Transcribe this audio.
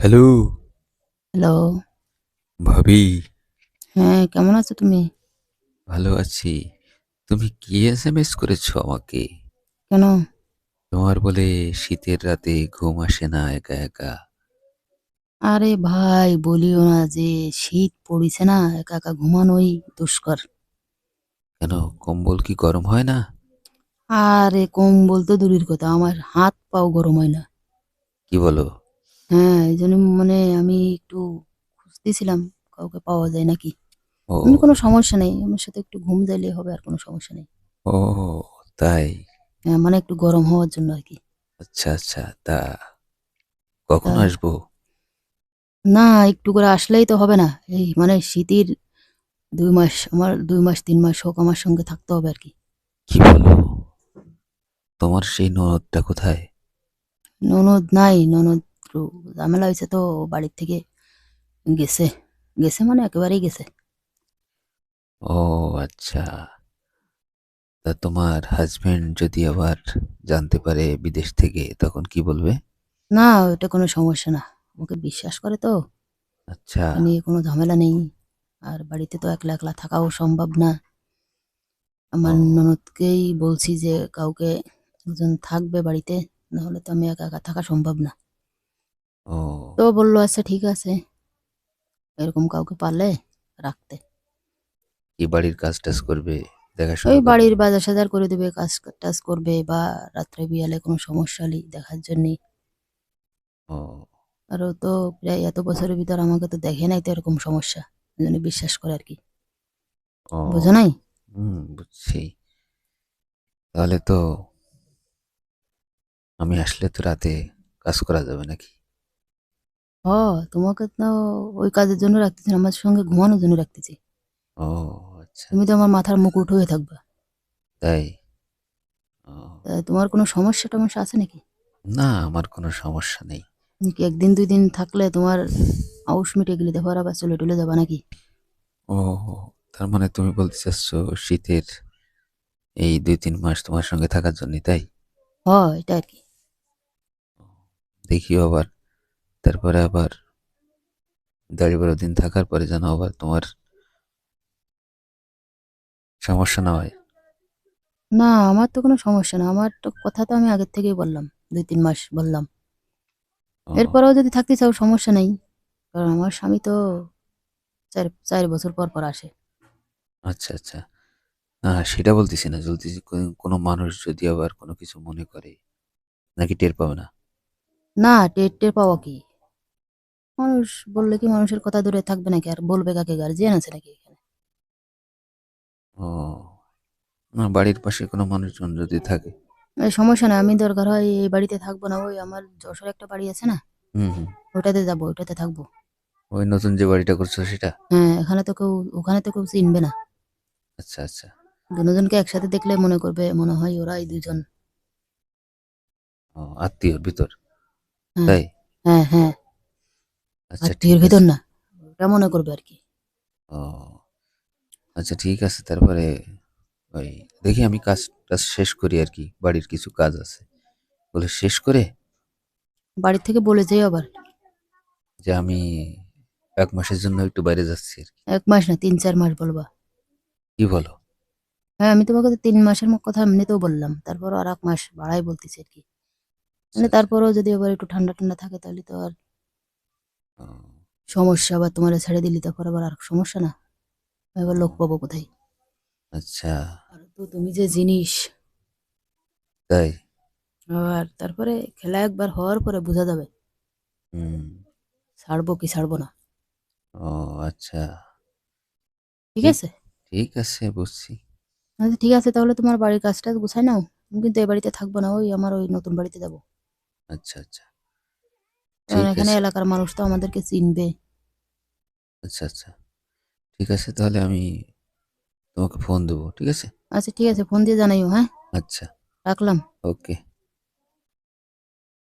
Hello hello ভাবি? হ্যাঁ কেমন আছো তুমি? ভালো আছি। তুমি কি এস এম এস করেছ আমাকে? কেন? তোমার বলে শীতের রাতে ঘুম আসে না একা একা। আরে ভাই বলিও না যে শীত পড়িছে না একা একা ঘুমানোই দুষ্কর। কেন কম্বল কি গরম হয় না? আরে কম্বল তো দূরের কথা আমার হাত পাও গরম হয় না। কি বলো? হ্যাঁ এই জন্য মানে আমি একটু খুঁজতেছিলাম কাউকে পাওয়া যায় নাকি। ও। এমনি কোনো সমস্যা নেই আমার সাথে একটু ঘুম দিলে হবে আর কোনো সমস্যা নেই। ও তাই? হ্যাঁ মানে একটু গরম হওয়ার জন্য আর কি। আচ্ছা আচ্ছা তা কখন তা- আসব? না একটু করে আসলেই তো হবে না। এই মানে শীতের দুই মাস আমার দুই মাস তিন মাস হোক আমার সঙ্গে থাকতে হবে আর কি। কি বলো? তোমার সেই ননদটা কোথায়? ননদ নাই ননদ একটু ঝামেলা হয়েছে তো বাড়ির থেকে গেছে। গেছে মানে একেবারেই গেছে। ও আচ্ছা। তা তোমার হাজবেন্ড যদি আবার জানতে পারে বিদেশ থেকে তখন কি বলবে? না ওটা কোনো সমস্যা না। আমাকে বিশ্বাস করে তো। আচ্ছা। নিয়ে কোনো ঝামেলা নেই। আর বাড়িতে তো একলা একলা থাকাও সম্ভব না। আমার। ননদকেই বলছি যে কাউকে একজন থাকবে বাড়িতে নাহলে তো আমি একা একা থাকা সম্ভব না। ও। তো বলল আচ্ছা ঠিক আছে। এরকম কাউকে পারলে রাখতে। কি বাড়ির কাজ টাজ করবে? দেখাশোনা ওই বাড়ির বাজার সাজার করে দেবে কাজ টাজ করবে বা রাত্রে বিয়ালে কোনো সমস্যা হলে দেখার জন্য ও। আর তো প্রায় এত বছরের ভিতর আমাকে তো দেখে নাই তো এরকম সমস্যা। এই জন্য বিশ্বাস করে আর কি। ও। বোঝো নাই? হুম বুঝছি। তাহলে তো আমি আসলে তো রাতে কাজ করা যাবে নাকি? হ তোমাকে তো ওই কাজের জন্য রাখতেছি না, আমার সঙ্গে ঘুমানোর জন্য রাখতেছি। ও আচ্ছা। তুমি তো আমার মাথার মুকুট হয়ে থাকবা। তাই? ও, তা তোমার কোনো সমস্যা টমস্যা আছে নাকি? না আমার কোনো সমস্যা নেই। নাকি একদিন দুই দিন থাকলে তোমার আউস মিটে গেলে দেখো আর আবার চলে টলে যাবা নাকি? ও তার মানে তুমি বলতে চাচ্ছ শীতের এই দুই তিন মাস তোমার সঙ্গে থাকার জন্য তাই? হ এটা আর কি। দেখিও আবার। তারপরে আবার দশ বারো দিন থাকার পরে যেন আবার তোমার সমস্যা না হয়। না আমার তো কোনো সমস্যা না। আমার তো কথা তো আমি আগের থেকেই বললাম দুই তিন মাস বললাম। ও, এরপরেও যদি থাকতে চাও সমস্যা নেই। কারণ আমার স্বামী তো চার চার বছর পর পর আসে। আচ্ছা আচ্ছা। না সেটা বলতেছি না। বলতেছি কোন- কোনো মানুষ যদি আবার কোনো কিছু মনে করে নাকি টের পাবে না? না টের টের পাওয়া কি? মানুষ বললে কি মানুষের কথা দূরে থাকবে নাকি? আর বলবে কাকে? গার্জিয়ান আছে নাকি এখানে? ও না বাড়ির পাশে কোনো মানুষজন যদি থাকে। এই সমস্যা না আমি দরকার হয় এই বাড়িতে থাকব না। ওই আমার যশোর একটা বাড়ি আছে না? হুম হুম। ওটাতে যাব ওটাতে থাকব। ওই নতুন যে বাড়িটা করছ সেটা? হ্যাঁ এখানে তো কেউ ওখানে তো কেউ চিনবে না। আচ্ছা আচ্ছা। দুজনকে একসাথে দেখলে মনে করবে মনে হয় ওরাই দুজন। ও আত্মীয়র ভিতর। হ্যাঁ। তাই? হ্যাঁ হ্যাঁ। আচ্ছা ঠিক ভিতর আছে। না ওটা মনে করবে আর কি। ও আচ্ছা ঠিক আছে তারপরে ওই দেখি আমি কাজ টাজ শেষ করি আর কি বাড়ির কিছু কাজ আছে। বলে শেষ করে? বাড়ির থেকে বলে যেও আবার। যে আমি এক মাসের জন্য একটু বাইরে যাচ্ছি আর কি। এক মাস না তিন চার মাস বলবা। কি বলো? হ্যাঁ আমি তোমাকে তো তিন মাসের মো- কথা এমনিতেও বললাম তারপর আর এক মাস বাড়াই বলতেছি আর কি। মানে তারপরেও যদি আবার একটু ঠান্ডা ঠান্ডা থাকে তাহলে তো আর সমস্যা আবার তোমার ছেড়ে দিলি তারপর আবার আর সমস্যা না? এবার লোক পাবো কোথায়? আচ্ছা। আর তো তুমি যে জিনিস। তাই? আর তারপরে খেলা একবার হওয়ার পরে বোঝা যাবে। হুম। ছাড়বো কি ছাড়বো না। ও আচ্ছা। ঠিক আছে? ঠিক আছে বুঝছি। আচ্ছা ঠিক আছে তাহলে তোমার বাড়ির কাজটা গুছাই নাও। আমি কিন্তু এই বাড়িতে থাকব না ওই আমার ওই নতুন বাড়িতে যাব। আচ্ছা আচ্ছা। কারণ এখানে এলাকার মানুষ তো আমাদেরকে চিনবে। আচ্ছা আচ্ছা। ঠিক আছে তাহলে আমি তোমাকে ফোন দেবো ঠিক আছে? আচ্ছা ঠিক আছে ফোন দিয়ে জানাইও হ্যাঁ? আচ্ছা। রাখলাম। ওকে